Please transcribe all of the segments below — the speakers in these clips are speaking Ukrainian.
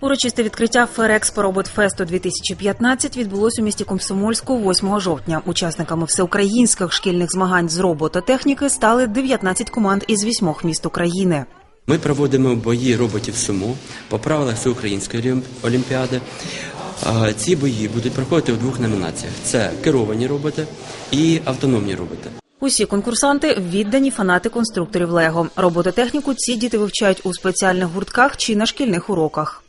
Урочисте відкриття Ферекспо Роботфесту 2015 відбулось у місті Комсомольську 8 жовтня. Учасниками всеукраїнських шкільних змагань з робототехніки стали 19 команд із вісьмох міст України. Ми проводимо бої роботів сумо по правилах всеукраїнської олім- олімпіади. Ці бої будуть проходити у двох номінаціях: це керовані роботи і автономні роботи. Усі конкурсанти віддані фанати конструкторів Лего. Робототехніку ці діти вивчають у спеціальних гуртках чи на шкільних уроках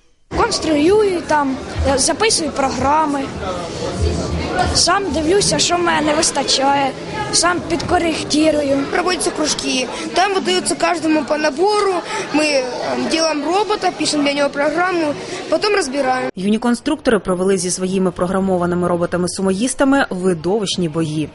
конструюю там, е, записую програми, сам дивлюся, що в мене не вистачає, сам підкоректирую. проводятся кружки. Там выдается каждому по набору. Мы э, делаем робота, пишем для него программу, потом разбираем. Юні конструктори провели зі своїми програмованими роботами-сумоїстами видовищні бої.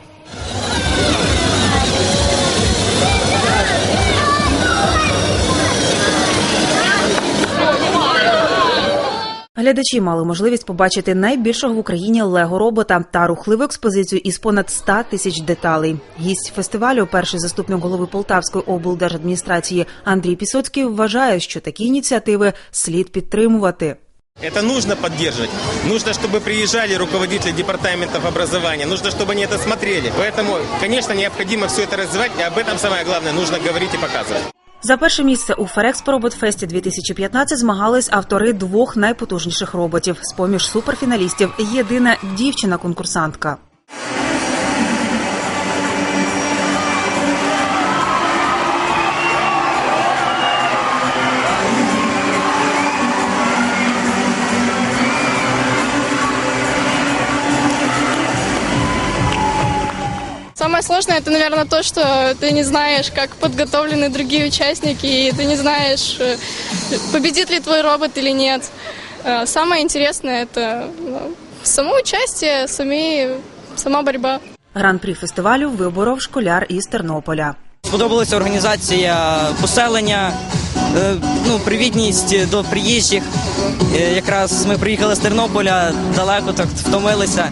Глядачі мали можливість побачити найбільшого в Україні лего-робота та рухливу експозицію із понад 100 тисяч деталей. Гість фестивалю, перший заступник голови Полтавської облдержадміністрації Андрій Пісоцький, вважає, що такі ініціативи слід підтримувати. Это нужно поддерживать. Нужно, чтобы приезжали руководители департаментов образования. Нужно, чтобы они это смотрели. Поэтому, конечно, необходимо все это развивать. И об этом самое главное нужно говорить и показывать. За перше місце у Ферекспо Роботфесті 2015 змагались автори двох найпотужніших роботів. З поміж суперфіналістів єдина дівчина-конкурсантка. Самое сложное это, наверное, то, что ты не знаешь, как подготовлены другие участники, и ты не знаешь, э, победит ли твой робот или нет. Э, Самое интересное это ну, само участие, сами, сама борьба. Гран-прі фестивалю виборов школяр із Тернополя. Сподобалася організація поселення, е, ну, привітність до приїжджих. Е, Якраз ми приїхали з Тернополя, далеко так втомилися.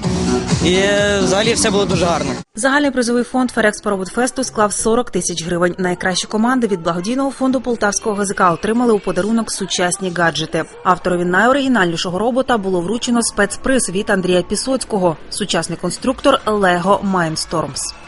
І е, взагалі все було дуже гарно. Загальний призовий фонд Ферекспороботфесту склав 40 тисяч гривень. Найкращі команди від благодійного фонду Полтавського ГЗК отримали у подарунок сучасні гаджети. Авторові найоригінальнішого робота було вручено спецприз від Андрія Пісоцького, сучасний конструктор Lego Mindstorms.